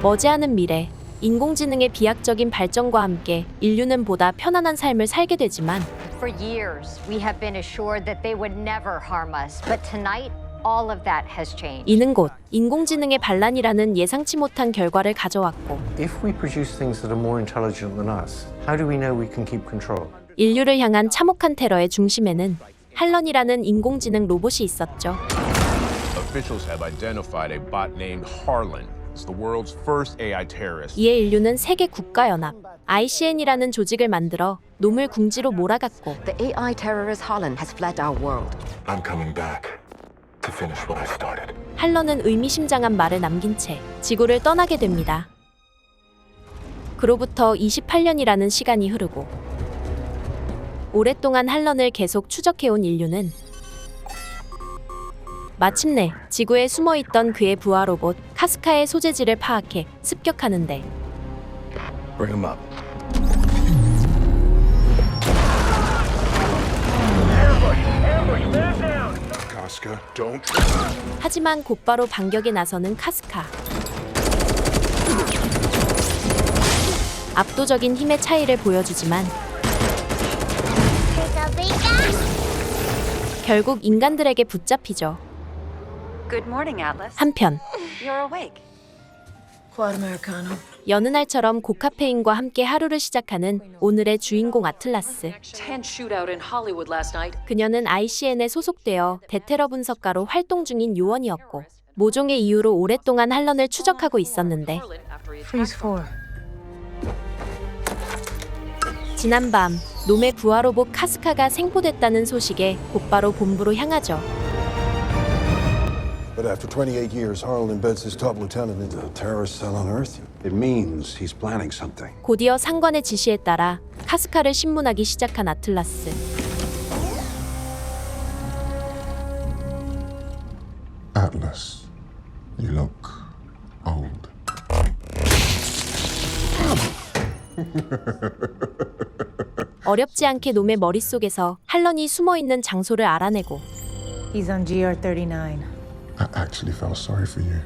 머지않은 미래, 인공지능의 비약적인 발전과 함께 인류는 보다 편안한 삶을 살게 되지만 For years, we have been assured that they would never harm us, but tonight, all of that has changed. 이는 곧 인공지능의 반란이라는 예상치 못한 결과를 가져왔고 If we produce things that are more intelligent than us, how do we know we can keep control? 인류를 향한 참혹한 테러의 중심에는 할런이라는 인공지능 로봇이 있었죠. Officials have identified a bot named Harlan as the world's first AI terrorist. 이에 인류는 세계 국가연합 ICN이라는 조직을 만들어 놈을 궁지로 몰아갔고 The AI terrorist Holland has fled our world. I'm coming back to finish what I started. 할런은 의미심장한 말을 남긴 채 지구를 떠나게 됩니다. 그로부터 28년이라는 시간이 흐르고 오랫동안 할런을 계속 추적해온 인류는 마침내 지구에 숨어 있던 그의 부하 로봇 카스카의 소재지를 파악해 습격하는데 Bring him up. Casca, don't. 하지만 곧바로 반격에 나서는 카스카. 압도적인 힘의 차이를 보여주지만 결국 인간들에게 붙잡히죠. Good morning, Atlas. 한편 You're awake. Quad Americano. 여느 날처럼 고카페인과 함께 하루를 시작하는 오늘의 주인공 아틀라스. Ten shootout in Hollywood last night. 그녀는 ICN에 소속되어 대테러 분석가로 활동 중인 요원이었고 모종의 이유로 오랫동안 할런을 추적하고 있었는데. 지난밤 놈의 부하 로봇 카스카가 생포됐다는 소식에 곧바로 본부로 향하죠. But after 28 years, Harlan embeds his top lieutenant into the terrorist cell on Earth. It means he's planning something. 곧이어 상관의 지시에 따라 카스카를 신문하기 시작한 아틀라스. Atlas, you look old. 어렵지 않게 놈의 머릿속에서 할런이 숨어 있는 장소를 알아내고 He's on GR 39. I actually felt sorry for you.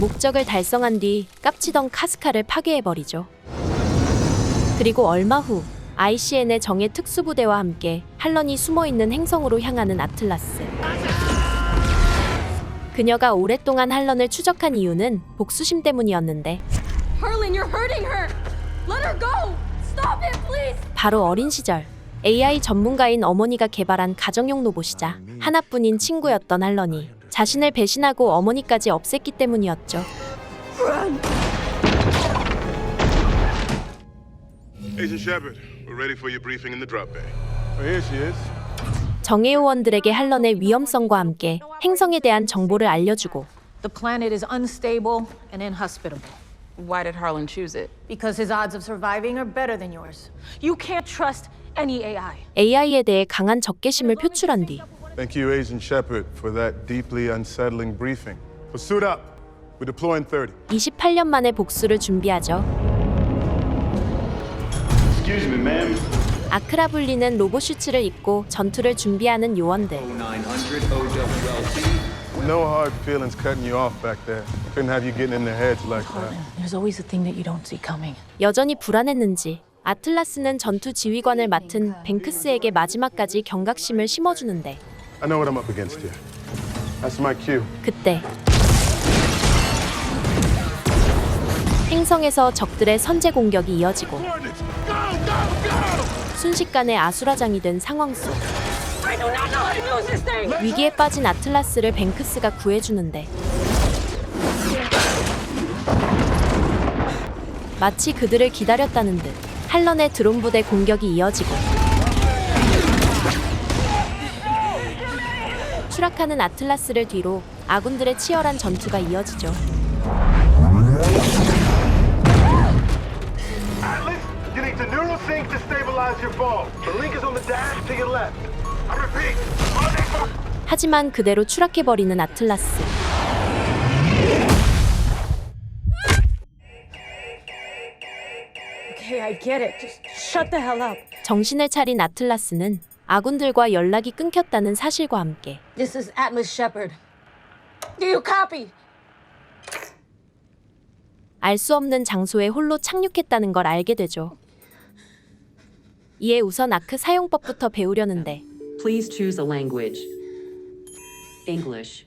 목적을 달성한 뒤 깝치던 카스카를 파괴해버리죠. 그리고 얼마 후 ICN의 정예 특수부대와 함께 할런이 숨어있는 행성으로 향하는 아틀라스. 그녀가 오랫동안 할런을 추적한 이유는 복수심 때문이었는데 Harlan, you're hurting her. Let her go. Stop it, please. 바로 어린 시절 AI 전문가인 어머니가 개발한 가정용 로봇이자 하나뿐인 친구였던 할런이 자신을 배신하고 어머니까지 없앴기 때문이었죠. Agent Shepard, we're ready for your briefing in the drop bay. here she is. 정예요원들에게 할런의 위험성과 함께 행성에 대한 정보를 알려주고 The planet is unstable and inhospitable Why did Harlan choose it? because his odds of surviving are better than yours. You can't trust AI. AI에 대해 강한 적개심을 표출한 뒤 Thank you, Agent Shepard, for that deeply unsettling briefing. So suit up. We're deploying 30. 28년 만에 복수를 준비하죠. Excuse me, ma'am. 아크라 불리는 로봇 슈츠를 입고 전투를 준비하는 요원들. 900 OWLC. No hard feelings cutting you off back there. Couldn't have you getting in their heads like that. There's always a thing that you don't see coming. 여전히 불안했는지 아틀라스는 전투 지휘관을 맡은 뱅크스에게 마지막까지 경각심을 심어주는데. 그때 행성에서 적들의 선제 공격이 이어지고 순식간에 아수라장이 된 상황 속 위기에 빠진 아틀라스를 뱅크스가 구해주는데 마치 그들을 기다렸다는 듯 할런의 드론 부대 공격이 이어지고 추락하는 아틀라스를 뒤로 아군들의 치열한 전투가 이어지죠. Atlas, you need to neurosync to stabilize your fall. The link is on the dash to your left. I repeat, 하지만 그대로 추락해버리는 아틀라스. I get it. Just shut the hell up. 정신을 차린 아틀라스는 아군들과 연락이 끊겼다는 사실과 함께 This is Atlas Shepard. Do you copy? 알 수 없는 장소에 홀로 착륙했다는 걸 알게 되죠. 이에 우선 아크 사용법부터 배우려는데 Please choose a language. English.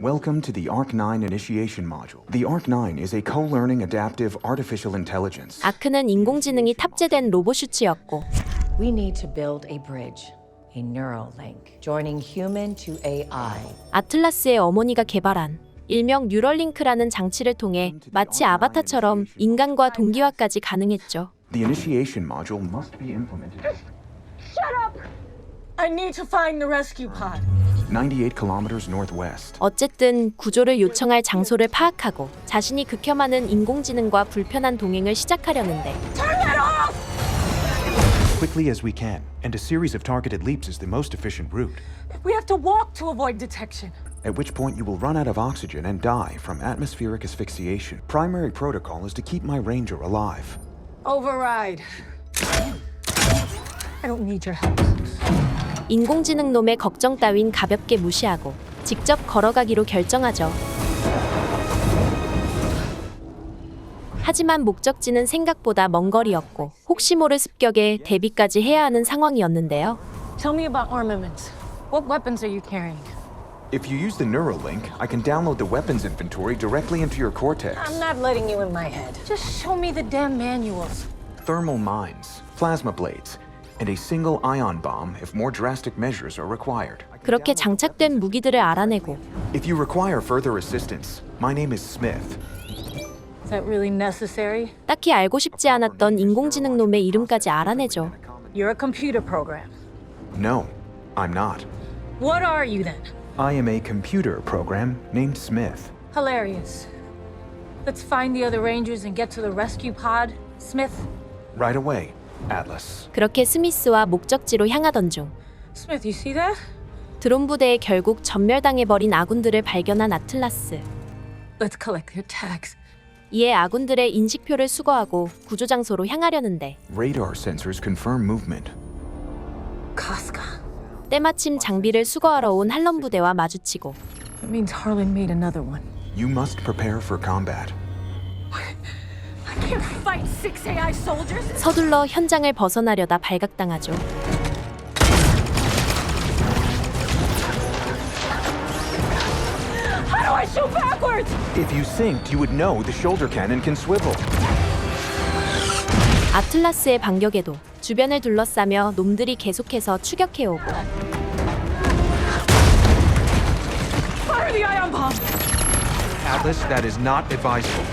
Welcome to the ARC-9 Initiation Module. The ARC-9 is a co-learning adaptive artificial intelligence. 아크는 인공지능이 탑재된 로봇 슈츠였고 We need to build a bridge, a neural link, joining human to AI. 아틀라스의 어머니가 개발한 일명 뉴럴링크라는 장치를 통해 마치 아바타처럼 인간과 동기화까지 가능했죠. The initiation module must be implemented I need to find the rescue pod. 98 kilometers northwest. 어쨌든 구조를 요청할 장소를 파악하고 자신이 극혐하는 인공지능과 불편한 동행을 시작하려는데 quickly as we can, and a series of targeted leaps is the most efficient route. We have to walk to avoid detection. At which point you will run out of oxygen and die from atmospheric asphyxiation. Primary protocol is to keep my ranger alive. Override. I don't need your help. 인공지능 놈의 걱정 따윈 가볍게 무시하고 직접 걸어가기로 결정하죠. 하지만 목적지는 생각보다 먼 거리였고 혹시 모를 습격에 대비까지 해야 하는 상황이었는데요. Tell me about armaments. What weapons are you carrying? If you use the Neuralink, I can download the weapons inventory directly into your cortex. I'm not letting you in my head. Just show me the damn manuals. Thermal mines, plasma blades, and a single ion bomb if more drastic measures are required. 그렇게 장착된 무기들을 알아내고 If you require further assistance, my name is Smith. Is that really necessary? 딱히 알고 싶지 않았던 인공지능 놈의 이름까지 알아내죠. You're a computer program. No, I'm not. What are you then? I am a computer program named Smith. Hilarious. Let's find the other rangers and get to the rescue pod. Smith. Right away, Atlas. 그렇게 스미스와 목적지로 향하던 중 Smith, you see that? 드론 부대에 결국 전멸당해버린 아군들을 발견한 아틀라스. Let's collect their tags. 이에 아군들의 인식표를 수거하고 구조 장소로 향하려는데 Radar sensors confirm movement. Casca. 때마침 장비를 수거하러 온 할런 부대와 마주치고 That means Harlan made another one. You must prepare for combat. 서둘러 현장을 벗어나려다 발각당하죠. How do I shoot backwards? If you synced, you would know the shoulder cannon can swivel. 아틀라스의 반격에도 주변을 둘러싸며 놈들이 계속해서 추격해오고 Fire the ion bomb. Atlas, that is not advisable.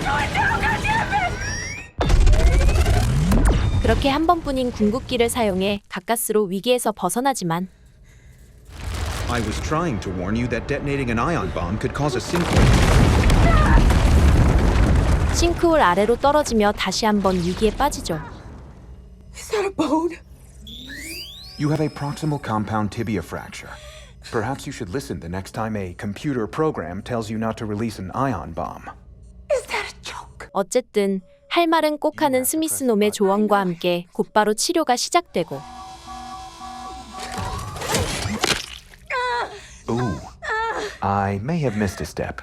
그렇게 한 번뿐인 궁극기를 사용해 가까스로 위기에서 벗어나지만 I was trying to warn you that detonating an ion bomb could cause a sinkhole. 싱크홀 아래로 떨어지며 다시 한번 위기에 빠지죠. Is that a bone? You have a proximal compound tibia fracture. Perhaps you should listen the next time a computer program tells you not to release an ion bomb. Is that a joke? 어쨌든 할 말은 꼭 하는 스미스 놈의 조언과 함께 곧바로 치료가 시작되고 Ooh. I may have missed a step.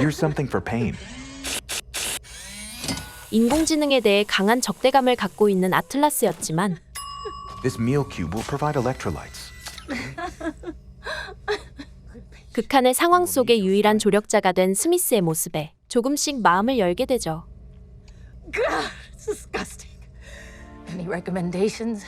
Here's something for pain. 인공지능에 대해 강한 적대감을 갖고 있는 아틀라스였지만 This meal cube will provide electrolytes. 극한의 상황 속의 유일한 조력자가 된 스미스의 모습에 조금씩 마음을 열게 되죠. God, it's disgusting. Any recommendations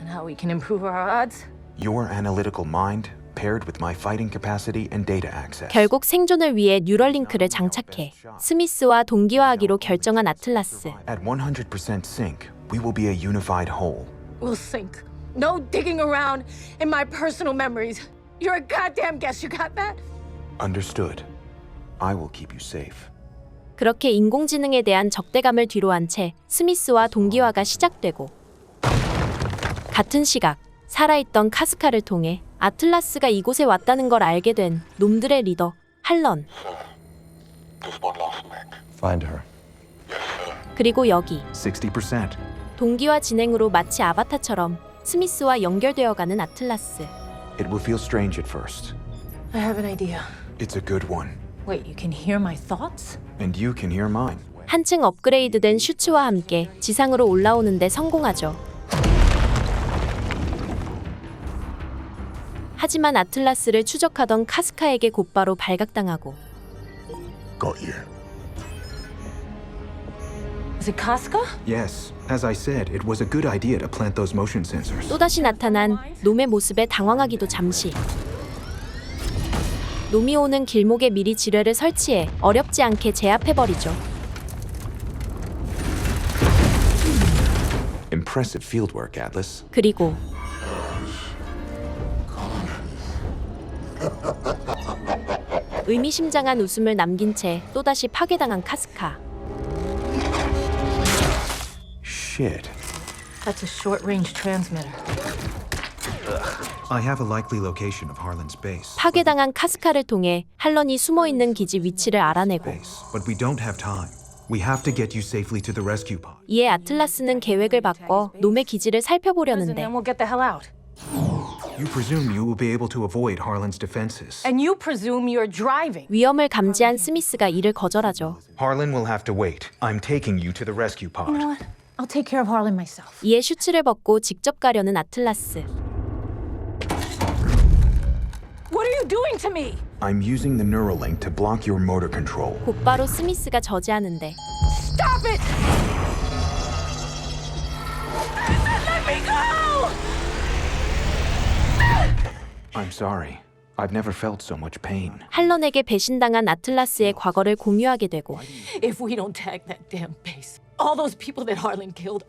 on how we can improve our odds? Your analytical mind paired with my fighting capacity and data access. 결국 생존을 위해 뉴럴링크를 장착해 스미스와 동기화하기로 결정한 아틀라스. At 100% sync, we will be a unified whole. We'll sink. No digging around in my personal memories. You're a goddamn guess. You got that? Understood. I will keep you safe. 그렇게 인공지능에 대한 적대감을 뒤로한 채 스미스와 동기화가 시작되고 같은 시각 살아있던 카스카를 통해 아틀라스가 이곳에 왔다는 걸 알게 된 놈들의 리더 할런 Find her. 그리고 여기 60%. 동기화 진행으로 마치 아바타처럼 스미스와 연결되어가는 아틀라스 It will feel strange at first. I have an idea. It's a good one. Wait, you can hear my thoughts? And you can hear mine. 한층 업그레이드된 슈츠와 함께 지상으로 올라오는데 성공하죠. 하지만 아틀라스를 추적하던 카스카에게 곧바로 발각당하고 Got you. Is it Casca? Yes, as I said, it was a good idea to plant those motion sensors. 또다시 나타난 놈의 모습에 당황하기도 잠시. 놈이 오는 길목에 미리 지뢰를 설치해 어렵지 않게 제압해버리죠. Impressive fieldwork, Atlas. 그리고 의미심장한 웃음을 남긴 채 또다시 파괴당한 카스카. Shit. That's a short-range transmitter. I have a likely location of Harlan's base. 파괴당한 카스카를 통해 할런이 숨어 있는 기지 위치를 알아내고 Base, but we don't have time. We have to get you safely to the rescue pod. 이에 아틀라스는 계획을 바꿔 놈의 기지를 And 살펴보려는데 then we'll get the hell out. You presume you will be able to avoid Harlan's defenses. And you presume you're driving. 위험을 감지한 스미스가 이를 거절하죠. Harlan will have to wait. I'm taking you to the rescue pod. You know what? I'll take care of Harlan myself. 이에 슈츠를 벗고 직접 가려는 아틀라스. Doing to me? I'm using the Neuralink to block your motor control. 곧바로 스미스가 저지하는데 Stop it! Let me go! I'm sorry. I've never felt so much pain. 할런에게 배신당한 아틀라스의 과거를 공유하게 되고 If we don't tag that damn base, all those people that Harlan killed,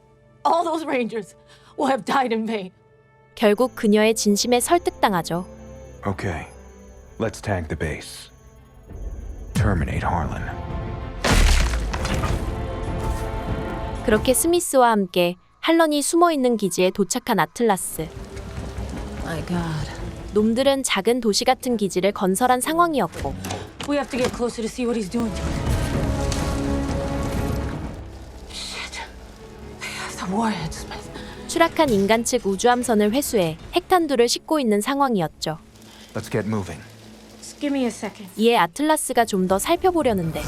all those Rangers, will have died in vain. 결국 그녀의 진심에 설득당하죠. Okay, let's tag the base. Terminate Harlan. 그렇게 스미스와 함께 할런이 숨어 있는 기지에 도착한 아틀라스. My God. 놈들은 작은 도시 같은 기지를 건설한 상황이었고 We have to get closer to see what he's doing to it. Shit. The warheads, man. 추락한 인간 측 우주함선을 회수해 핵탄두를 싣고 있는 상황이었죠. Let's get moving. Give me a second. 이에 아틀라스가 좀 더 살펴보려는데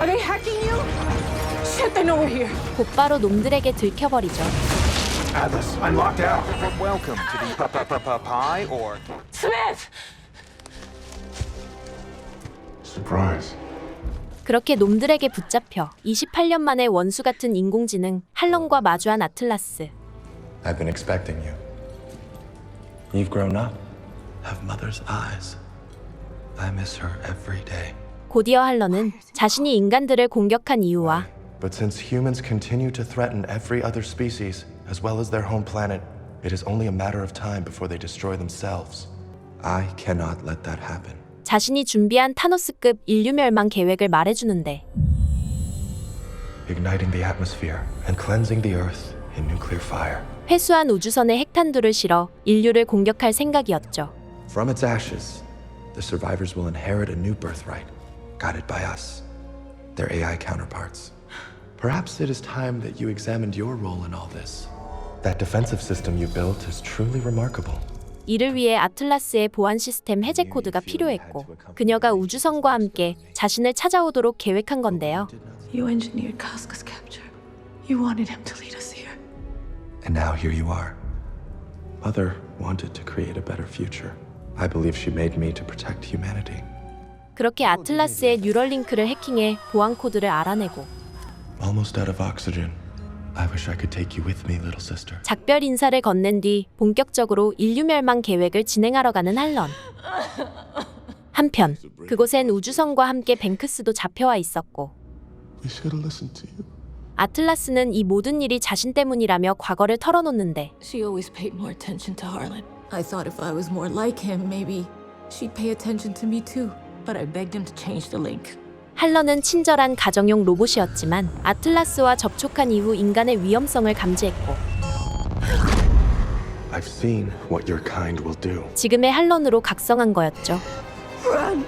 Are they hacking you? Shit, they know we're here. 곧바로 놈들에게 들켜버리죠. Atlas, I'm locked out. Welcome to the pie or Smith! Surprise. 그렇게 놈들에게 붙잡혀 28년 만에 원수 같은 인공지능 할런과 마주한 아틀라스. I've been expecting you. You've grown up, have mother's eyes. I miss her every day. 곧이어 할런은 자신이 인간들을 공격한 이유와 But since humans continue to threaten every other species, as well as their home planet, it is only a matter of time before they destroy themselves. I cannot let that happen. 자신이 준비한 타노스급 인류 멸망 계획을 말해주는데 Igniting the atmosphere and cleansing the earth in nuclear fire. 회수한 우주선에 핵탄두를 실어 인류를 공격할 생각이었죠. From its ashes, the survivors will inherit a new birthright, guided by us, their AI counterparts. Perhaps it is time that you examined your role in all this. That defensive system you built is truly remarkable. 이를 위해 아틀라스의 보안 시스템 해제 코드가 필요했고 그녀가 우주선과 함께 자신을 찾아오도록 계획한 건데요. You engineered Casca's capture. You wanted him to lead us here. And now here you are. Mother wanted to create a better future. I believe she made me to protect humanity. 그렇게 아틀라스의 뉴럴링크를 해킹해 보안 코드를 알아내고 Almost out of oxygen. I wish I could take you with me, little sister. 작별 인사를 건넨 뒤 본격적으로 인류 멸망 계획을 진행하러 가는 할런. 한편 그곳엔 우주선과 함께 뱅크스도 잡혀와 있었고 We should have listened to you. 아틀라스는 이 모든 일이 자신 때문이라며 과거를 털어놓는데 She always paid more attention to Harlan. I thought if I was more like him, maybe she'd pay attention to me too. But I begged him to change the link. 할런은 친절한 가정용 로봇이었지만 아틀라스와 접촉한 이후 인간의 위험성을 감지했고 I've seen what your kind will do. 지금의 할런으로 각성한 거였죠. Run!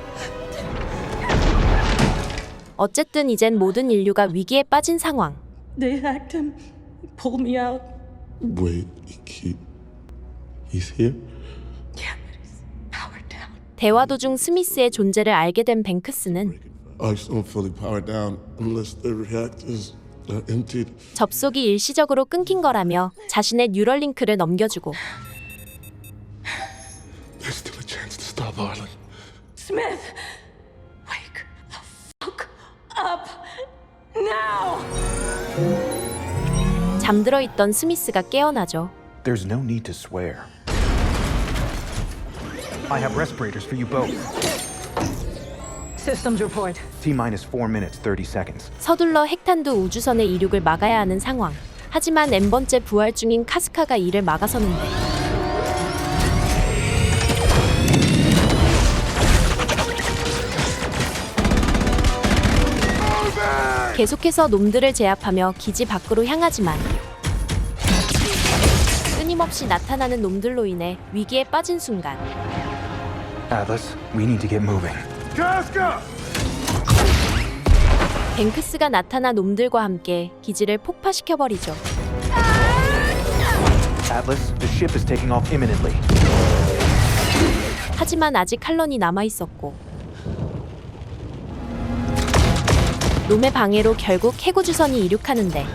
어쨌든 이젠 모든 인류가 위기에 빠진 상황. They hacked him, pulled me out. Wait, he, he's here? Yeah, but he's powered down. 대화 도중 스미스의 존재를 알게 된 뱅크스는 Ice don't fully power down unless the reactors are emptied. 접속이 일시적으로 끊긴 거라며 자신의 뉴럴링크를 넘겨주고 There's still a chance to stop Harlan. Smith! Wake the fuck up now! 잠들어 있던 스미스가 깨어나죠. There's no need to swear. I have respirators for you both. Systems report. T minus 4 minutes 30 seconds. 서둘러 핵탄두 우주선의 이륙을 막아야 하는 상황. 하지만 n번째 부활 중인 카스카가 이를 막아서는데 계속해서 놈들을 제압하며 기지 밖으로 향하지만 끊임없이 나타나는 놈들로 인해 위기에 빠진 순간 Atlas, we need to get moving. Casca! 뱅크스가 나타나 놈들과 함께 기지를 폭파시켜버리죠. Atlas, the ship is taking off imminently. 하지만 아직 칼런이 남아 있었고 놈의 방해로 결국 해구주선이 이륙하는데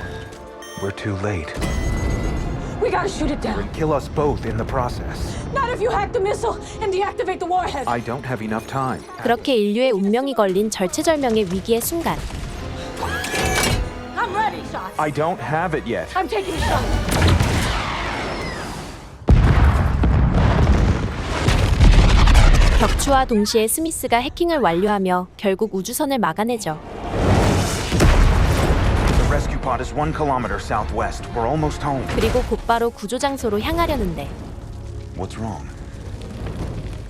We're too late. We gotta shoot it down. Kill us both in the process. Not if you hack the missile and deactivate the warhead. I don't have enough time. 그렇게 인류의 운명이 걸린 절체절명의 위기의 순간 I'm ready, shots. I don't have it yet. I'm taking a shot. 격추와 동시에 스미스가 해킹을 완료하며 결국 우주선을 막아내죠. Pod is one kilometer southwest. We're almost home. 그리고 곧바로 구조 장소로 향하려는데 What's wrong?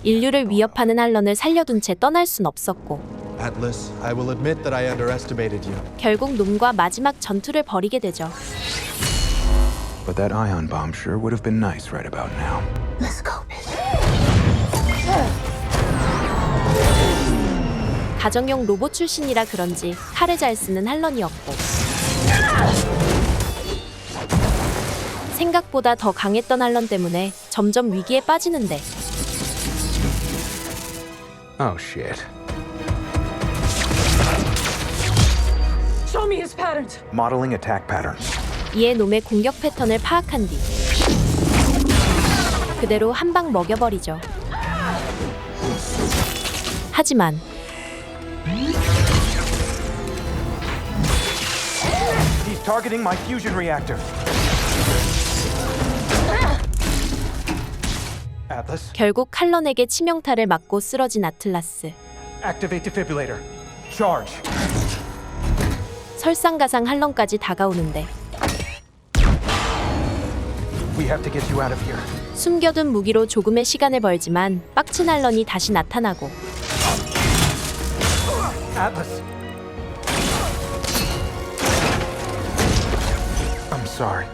인류를 위협하는 할런을 살려둔 채 떠날 순 없었고 Atlas, I will admit that I underestimated you. 결국 놈과 마지막 전투를 벌이게 되죠. But that ion bomb sure would have been nice right about now. Let's go, bitch. 가정용 로봇 출신이라 그런지 칼을 잘 쓰는 할런이었고 생각보다 더 강했던 할런 때문에 점점 위기에 빠지는데 Oh shit. Show me his patterns. Modeling attack patterns. 이에 놈의 공격 패턴을 파악한 뒤 그대로 한 방 먹여버리죠. 하지만 targeting my fusion reactor. Atlas, 결국 칼런에게 치명타를 맞고 쓰러진 아틀라스. activate defibrillator. Charge. 설상가상 할런까지 다가오는데 We have to get you out of here. 숨겨둔 무기로 조금의 시간을 벌지만 빡친 할런이 다시 나타나고 Atlas. Sorry.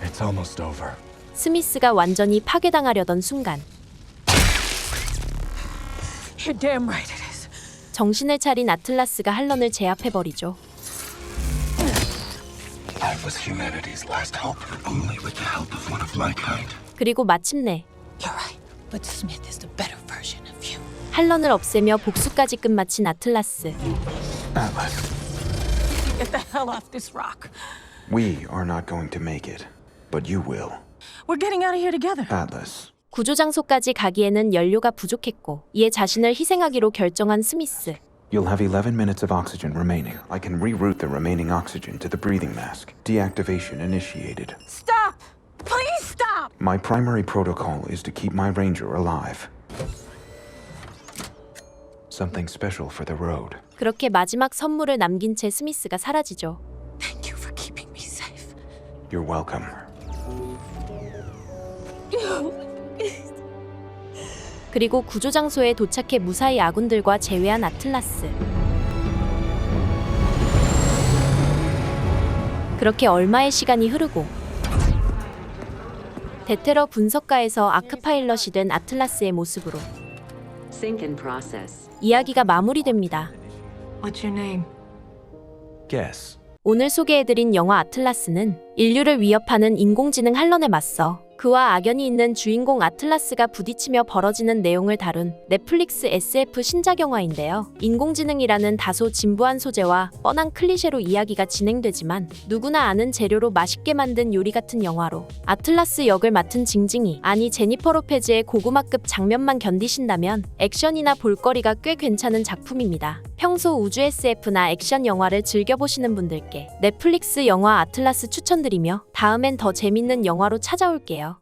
It's almost over. 스미스가 완전히 파괴당하려던 순간 You're damn right it is. 정신을 차린 아틀라스가 할런을 제압해버리죠. I was humanity's last hope, only with the help of one of my kind. 그리고 마침내 You're right. But Smith is the better version of you. 할런을 없애며 복수까지 끝마친 아틀라스. Atlas. Get the hell off this rock. We are not going to make it, but you will. We're getting out of here together. Atlas. 구조 장소까지 가기에는 연료가 부족했고 이에 자신을 희생하기로 결정한 스미스. You'll have 11 minutes of oxygen remaining. I can reroute the remaining oxygen to the breathing mask. Deactivation initiated. Stop! Please stop! My primary protocol is to keep my ranger alive. Something special for the road. 그렇게 마지막 선물을 남긴 채 스미스가 사라지죠. You're welcome. 그리고 구조 장소에 도착해 무사히 아군들과 제외한 아틀라스. 그렇게 얼마의 시간이 흐르고 데테러 분석가에서 아크 파일럿이 된 아틀라스의 모습으로 Sync in process. 이야기가 마무리됩니다. What's your name? Guess. 오늘 소개해드린 영화 아틀라스는 인류를 위협하는 인공지능 할런에 맞서 그와 악연이 있는 주인공 아틀라스가 부딪히며 벌어지는 내용을 다룬 넷플릭스 SF 신작 영화인데요. 인공지능이라는 다소 진부한 소재와 뻔한 클리셰로 이야기가 진행되지만 누구나 아는 재료로 맛있게 만든 요리 같은 영화로 아틀라스 역을 맡은 징징이 아니 제니퍼 로페즈의 고구마급 장면만 견디신다면 액션이나 볼거리가 꽤 괜찮은 작품입니다. 평소 우주 SF나 액션 영화를 즐겨보시는 분들께 넷플릭스 영화 아틀라스 추천드리며 다음엔 더 재밌는 영화로 찾아올게요.